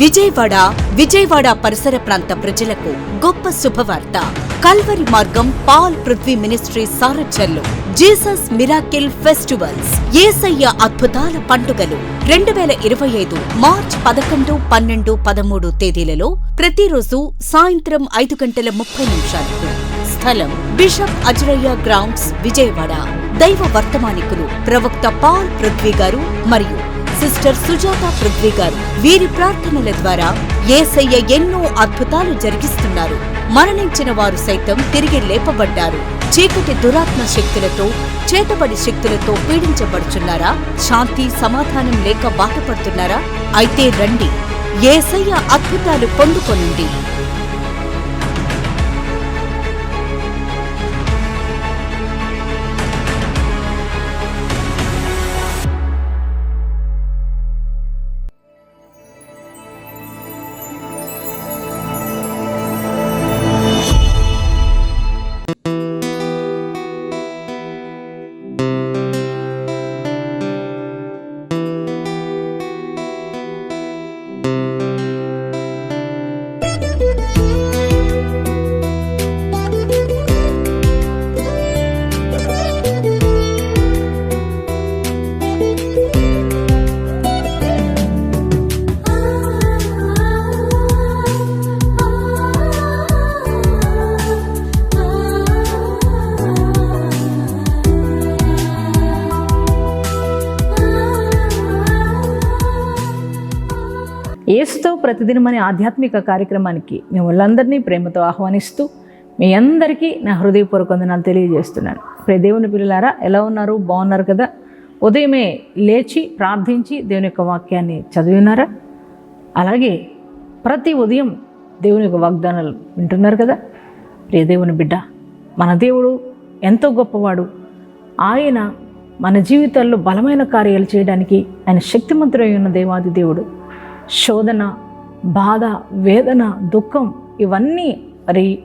విజయవాడ విజయవాడ పరిసర ప్రాంత ప్రజలకు గొప్ప శుభవార్త. కల్వరి మార్గం పాల్ పృథ్వీ మినిస్ట్రీ సారథ్యంలో జీసస్ మిరాకిల్ ఫెస్టివల్స్. ఏసయ్య అద్భుతాల పండుగలు రెండు వేల ఇరవై ఐదు మార్చ్ పదకొండు పన్నెండు పదమూడు తేదీలలో ప్రతిరోజు సాయంత్రం ఐదు గంటల ముప్పై నిమిషాలకు. స్థలం బిషప్ అజరయ్య గ్రౌండ్స్ విజయవాడ. దైవ వర్తమానికులు ప్రవక్త పాల్ పృథ్వీ గారు మరియు సిస్టర్ సుజాత పృథ్వీ గారు. వీరి ప్రార్థనల ద్వారా ఏసయ్య ఎన్నో అద్భుతాలు జరిగిస్తున్నారు. మరణించిన వారు సైతం తిరిగి లేపబడ్డారు. చీకటి దురాత్మ శక్తులతో చేతబడి శక్తులతో పీడించబడుచున్నారా? శాంతి సమాధానం లేక బాధపడుతున్నారా? అయితే రండి. ఏసయ్య అద్భుతాలు పొందుకొనండి. ఏసుతో ప్రతిదినం అనే ఆధ్యాత్మిక కార్యక్రమానికి మిమ్మల్ని ప్రేమతో ఆహ్వానిస్తూ మీ అందరికీ నా హృదయపూర్వక వందనాలు తెలియజేస్తున్నాను. ప్రే దేవుని పిల్లలారా ఎలా ఉన్నారు? బాగున్నారు కదా? ఉదయమే లేచి ప్రార్థించి దేవుని యొక్క వాక్యాన్ని చదివినారా అలాగే ప్రతి ఉదయం దేవుని యొక్క వాగ్దానాలు వింటున్నారు కదా? ప్రియ దేవుని బిడ్డ మన దేవుడు ఎంతో గొప్పవాడు. ఆయన మన జీవితాల్లో బలమైన కార్యాలు చేయడానికి ఆయన శక్తిమంతుడై ఉన్న దేవాది దేవుడు. శోధన బాధ వేదన దుఃఖం ఇవన్నీ మరి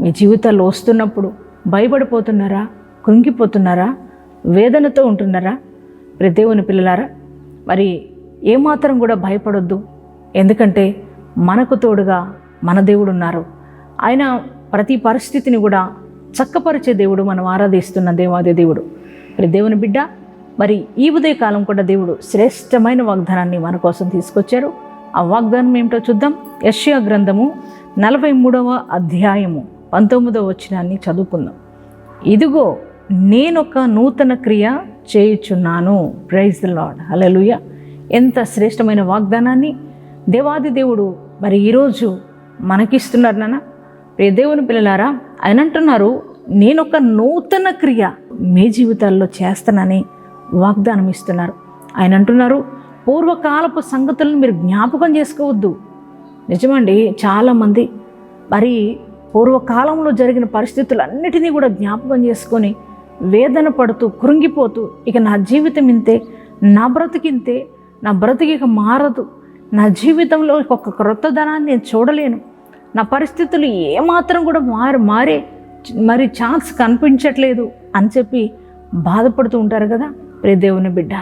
మీ జీవితాల్లో వస్తున్నప్పుడు భయపడిపోతున్నారా? కృంగిపోతున్నారా? వేదనతో ఉంటున్నారా? మరి దేవుని పిల్లలారా మరి ఏమాత్రం కూడా భయపడొద్దు. ఎందుకంటే మనకు తోడుగా మన దేవుడు ఉన్నారు ఆయన ప్రతి పరిస్థితిని కూడా చక్కపరిచే దేవుడు మనం ఆరాధిస్తున్న దేవాదే దేవుడు. మరి దేవుని బిడ్డ మరి ఈ ఉదయకాలం కూడా దేవుడు శ్రేష్టమైన వాగ్దానాన్ని మన కోసం తీసుకొచ్చారు. ఆ వాగ్దానం ఏమిటో చూద్దాం. యష్యా గ్రంథము నలభై మూడవ అధ్యాయము పంతొమ్మిదవ వచనాన్ని చదువుకుందాం. ఇదిగో నేనొక నూతన క్రియ చేయుచున్నాను. ప్రైజ్ ద లాడ్ హలలుయ ఎంత శ్రేష్టమైన వాగ్దానాన్ని. దేవాది దేవుడు మరి ఈరోజు మనకిస్తున్నారు నాన్న. ప్రియ దేవుని పిల్లలారా ఆయన అంటున్నారు నేనొక నూతన క్రియ మీ జీవితాల్లో చేస్తానని వాగ్దానం ఇస్తున్నారు ఆయన అంటున్నారు పూర్వకాలపు సంగతులను మీరు జ్ఞాపకం చేసుకోవద్దు. నిజమండి చాలామంది మరి పూర్వకాలంలో జరిగిన పరిస్థితులన్నిటినీ కూడా జ్ఞాపకం చేసుకొని వేదన పడుతూ కృంగిపోతూ ఇక నా జీవితం ఇంతే నా బ్రతికింతే నా బ్రతికి ఇక మారదు నా జీవితంలో ఒక క్రొత్తదనాన్ని నేను చూడలేను నా పరిస్థితులు ఏమాత్రం కూడా మారి మారే మరి ఛాన్స్ కనిపించట్లేదు అని చెప్పి బాధపడుతూ ఉంటారు కదా ప్రే దేవుని బిడ్డ.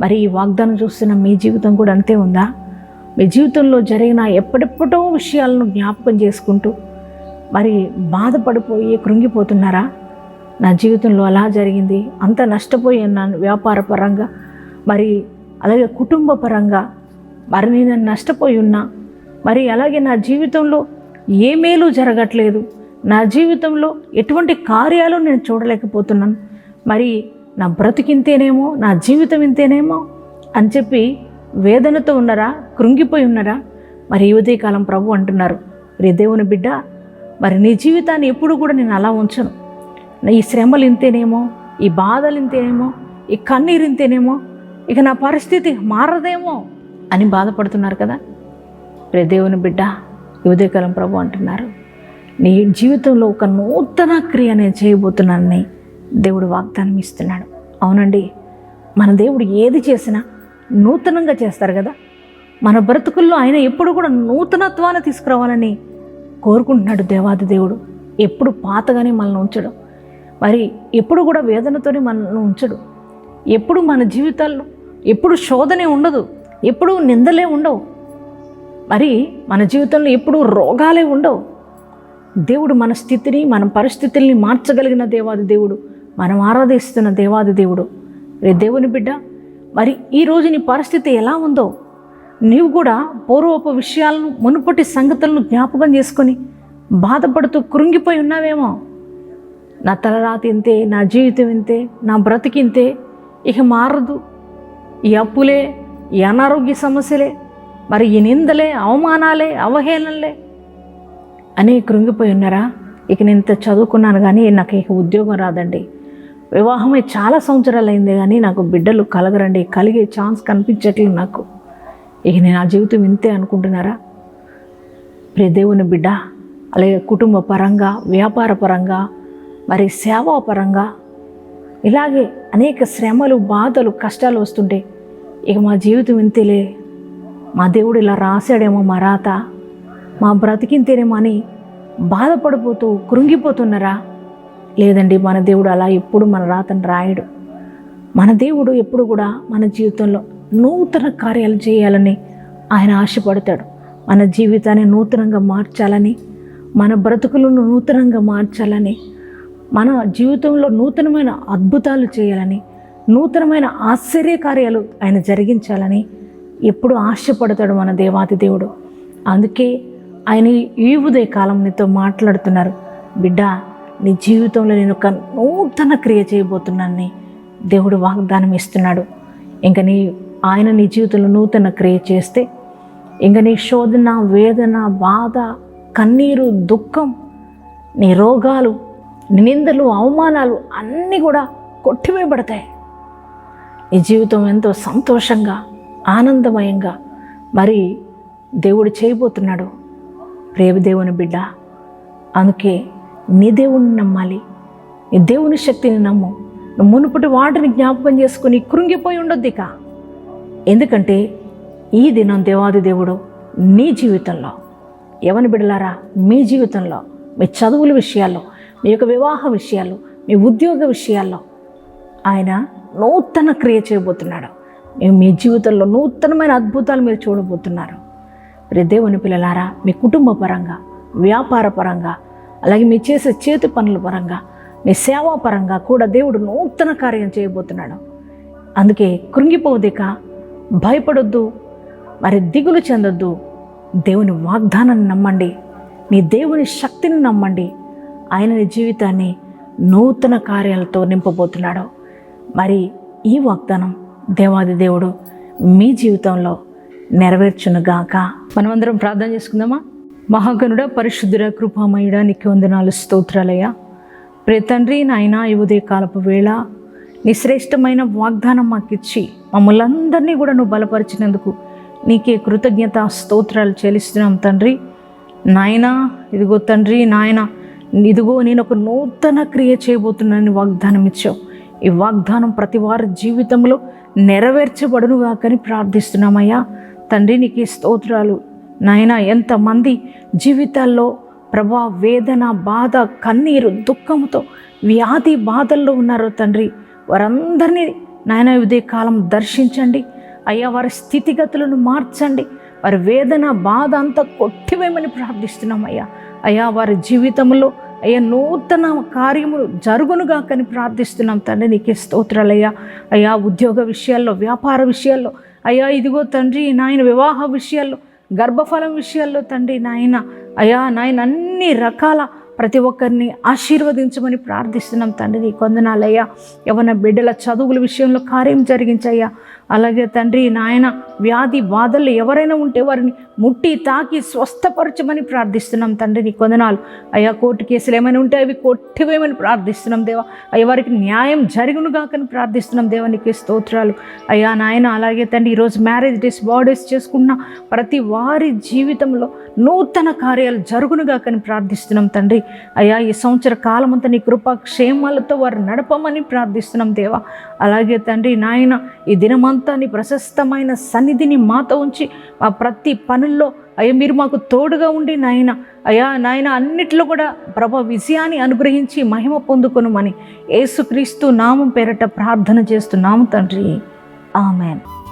మరి ఈ వాగ్దానం చూస్తున్న మీ జీవితం కూడా అంతే ఉందా? మీ జీవితంలో జరిగిన ఎప్పటిప్పటో విషయాలను జ్ఞాపకం చేసుకుంటూ మరి బాధపడిపోయి కృంగిపోతున్నారా? నా జీవితంలో అలా జరిగింది అంత నష్టపోయాను వ్యాపార పరంగా మరి అలాగే కుటుంబ పరంగా మరి నేను నష్టపోయి ఉన్నా మరి అలాగే నా జీవితంలో ఏ మేలు జరగట్లేదు నా జీవితంలో ఎటువంటి కార్యాలు నేను చూడలేకపోతున్నాను మరి నా బ్రతికింతేనేమో నా జీవితం ఇంతేనేమో అని చెప్పి వేదనతో ఉన్నారా కృంగిపోయి ఉన్నారా? మరి ఈ ఉదయకాలం ప్రభు అంటున్నారు రే దేవుని బిడ్డ మరి నీ జీవితాన్ని ఎప్పుడు కూడా నేను అలా ఉంచను. ఈ శ్రమలు ఇంతేనేమో ఈ బాధలు ఇంతేనేమో ఈ కన్నీరు ఇంతేనేమో ఇక నా పరిస్థితి మారదేమో అని బాధపడుతున్నారు కదా? రే దేవుని బిడ్డ ఈ ఉదయకాలం ప్రభు అంటున్నారు నీ జీవితంలో ఒక నూతన క్రియ నేను చేయబోతున్నానని దేవుడు వాగ్దానం ఇస్తున్నాడు. అవునండి మన దేవుడు ఏది చేసినా నూతనంగా చేస్తారు కదా. మన బ్రతుకుల్లో ఆయన ఎప్పుడు కూడా నూతనత్వాన్ని తీసుకురావాలని కోరుకుంటున్నాడు దేవాది దేవుడు. ఎప్పుడు పాతగానే మనల్ని ఉంచడు. మరి ఎప్పుడు కూడా వేదనతోనే మనల్ని ఉంచడు. ఎప్పుడు మన జీవితాల్లో ఎప్పుడు శోధనే ఉండదు ఎప్పుడు నిందలే ఉండవు. మరి మన జీవితంలో ఎప్పుడూ రోగాలే ఉండవు. దేవుడు మన స్థితిని మన పరిస్థితుల్ని మార్చగలిగిన దేవాది దేవుడు. మనం ఆరాధిస్తున్న దేవాది దేవుడు. రే దేవుని బిడ్డ మరి ఈరోజు నీ పరిస్థితి ఎలా ఉందో? నీవు కూడా పూర్వపు విషయాలను మునుపటి సంగతులను జ్ఞాపకం చేసుకొని బాధపడుతూ కృంగిపోయి ఉన్నావేమో? నా తలరాతి ఇంతే నా జీవితం ఇంతే నా బ్రతికింతే ఇక మారదు. ఈ అప్పులే ఈ అనారోగ్య సమస్యలే మరి ఈ నిందలే అవమానాలే అవహేళనలే అని కృంగిపోయి ఉన్నారా? ఇక నేను ఇంత చదువుకున్నాను కానీ నాకు ఇక ఉద్యోగం రాదండి. వివాహమై చాలా సంవత్సరాలు అయింది కానీ నాకు బిడ్డలు కలగరండి కలిగే ఛాన్స్ కనిపించట్లేదు నాకు. ఇక నేను ఆ జీవితం ఇంతే అనుకుంటున్నారా? ప్రియ దేవుని బిడ్డ అలాగే కుటుంబ పరంగా వ్యాపార పరంగా మరి సేవా పరంగా ఇలాగే అనేక శ్రమలు బాధలు కష్టాలు వస్తుంటే ఇక మా జీవితం ఇంతేలే. మా దేవుడు ఇలా రాశాడేమో మా రాత. మా బ్రతికింతేనేమో అని బాధపడిపోతూ కృంగిపోతున్నారా? లేదండి మన దేవుడు అలా ఎప్పుడు మన రాతను రాయడు. మన దేవుడు ఎప్పుడు కూడా మన జీవితంలో నూతన కార్యాలు చేయాలని ఆయన ఆశపడతాడు. మన జీవితాన్ని నూతనంగా మార్చాలని మన బ్రతుకులను నూతనంగా మార్చాలని మన జీవితంలో నూతనమైన అద్భుతాలు చేయాలని నూతనమైన ఆశ్చర్య కార్యాలు ఆయన జరిగించాలని ఎప్పుడు ఆశపడతాడు మన దేవాతి దేవుడు. అందుకే ఆయన ఈ ఉదయ కాలం నీతో మాట్లాడుతున్నారు. బిడ్డ నీ జీవితంలో నేను ఒక నూతన క్రియ చేయబోతున్నానని దేవుడు వాగ్దానం ఇస్తున్నాడు. ఇంకా నీ ఆయన నీ జీవితంలో నూతన క్రియ చేస్తే ఇంకా నీ శోధన వేదన బాధ కన్నీరు దుఃఖం నీ రోగాలు నిందలు అవమానాలు అన్నీ కూడా కొట్టివేయబడతాయి. నీ జీవితం ఎంతో సంతోషంగా ఆనందమయంగా మరి దేవుడు చేయబోతున్నాడు. ప్రేమ దేవుని బిడ్డ అందుకే నీ దేవుణ్ణి నమ్మాలి. నీ దేవుని శక్తిని నమ్ము. నువ్వు మునుపటి వాటిని జ్ఞాపకం చేసుకుని కృంగిపోయి ఉండొద్ది ఇక. ఎందుకంటే ఈ దినం దేవాది దేవుడు నీ జీవితంలో ఎవని బిడలారా? మీ జీవితంలో మీ చదువుల విషయాల్లో మీ యొక్క వివాహ విషయాల్లో మీ ఉద్యోగ విషయాల్లో ఆయన నూతన క్రియ చేయబోతున్నాడు. మేము మీ జీవితంలో నూతనమైన అద్భుతాలు మీరు చూడబోతున్నారు. మరి దేవుని పిల్లలారా మీ కుటుంబ పరంగా వ్యాపార పరంగా అలాగే మీ చేసే చేతి పనుల పరంగా మీ సేవా పరంగా కూడా దేవుడు నూతన కార్యం చేయబోతున్నాడు. అందుకే కృంగిపోదిక భయపడొద్దు మరి దిగులు చెందొద్దు. దేవుని వాగ్దానాన్ని నమ్మండి. మీ దేవుని శక్తిని నమ్మండి. ఆయన జీవితాన్ని నూతన కార్యాలతో నింపబోతున్నాడు. మరి ఈ వాగ్దానం దేవాది దేవుడు మీ జీవితంలో నెరవేర్చునుగాక. మనమందరం ప్రార్థన చేసుకుందామా? మహాగణుడ పరిశుద్ధుడ కృపామయుడ నీకు వందనాలు స్తోత్రాలయ ప్రే తండ్రి నాయన ఈ కాలపు వేళ నీ శ్రేష్టమైన వాగ్దానం మాకు ఇచ్చి మమ్మల్ని అందరినీ కూడా నువ్వు బలపరిచినందుకు నీకే కృతజ్ఞత స్తోత్రాలు చెల్లిస్తున్నాం తండ్రి. నాయనా ఇదిగో తండ్రి నాయన ఇదిగో నేను ఒక నూతన క్రియ చేయబోతున్నానని వాగ్దానం ఇచ్చావు. ఈ వాగ్దానం ప్రతి వారి జీవితంలో నెరవేర్చబడునుగా కానీ ప్రార్థిస్తున్నామయ్యా. తండ్రి నీకు ఈ స్తోత్రాలు నాయన ఎంతమంది జీవితాల్లో ప్రభా వేదన బాధ కన్నీరు దుఃఖంతో వ్యాధి బాధల్లో ఉన్నారో తండ్రి వారందరినీ నాయన ఉదయ కాలం దర్శించండి. అయ్యా వారి స్థితిగతులను మార్చండి. వారి వేదన బాధ అంతా కొట్టివేయమని ప్రార్థిస్తున్నాం అయ్యా. అయ్యా వారి జీవితంలో అయ్యా నూతన కార్యములు జరుగునుగా కని ప్రార్థిస్తున్నాం తండ్రి నీకే స్తోత్రాలయ్యా అయ్యా ఉద్యోగ విషయాల్లో వ్యాపార విషయాల్లో అయ్యా ఇదిగో తండ్రి నాయన వివాహ విషయాల్లో గర్భఫలం విషయాల్లో తండ్రి నాయన అయ్యా నాయన అన్ని రకాల ప్రతి ఒక్కరిని ఆశీర్వదించమని ప్రార్థిస్తున్నాం తండ్రి. కొందనాలయ్యా ఎవరి బిడ్డల చదువుల విషయంలో కార్యం జరిగించయ్యా. అలాగే తండ్రి నాయన వ్యాధి బాధలు ఎవరైనా ఉంటే వారిని ముట్టి తాకి స్వస్థపరచమని ప్రార్థిస్తున్నాం తండ్రి నీ కొందనాలు అయ్యా కోర్టు కేసులు ఏమైనా ఉంటే అవి కొట్టివేయమని ప్రార్థిస్తున్నాం దేవా. అయ్యా వారికి న్యాయం జరుగునుగాకని ప్రార్థిస్తున్నాం దేవా నీకు స్తోత్రాలు. అయ్యా నాయన అలాగే తండ్రి ఈరోజు మ్యారేజ్ డేస్ బర్త్డేస్ చేసుకున్న ప్రతి వారి జీవితంలో నూతన కార్యాలు జరుగునుగాకని ప్రార్థిస్తున్నాం తండ్రి. అయ్యా ఈ సంవత్సర కాలం అంతా నీ కృపా క్షేమాలతో వారు నడపమని ప్రార్థిస్తున్నాం దేవా. అలాగే తండ్రి నాయన ఈ దినమంతా నీ ప్రశస్తమైన సన్నిధిని మాతో ఉంచి మా ప్రతి పనుల్లో అయ్యా మీరు మాకు తోడుగా ఉండి నాయన. అయ్యా నాయన అన్నిట్లో కూడా ప్రభ విజయాన్ని అనుగ్రహించి మహిమ పొందుకొనుమని యేసుక్రీస్తు నామం పేరట ప్రార్థన చేస్తున్నాము తండ్రి. ఆమెన్.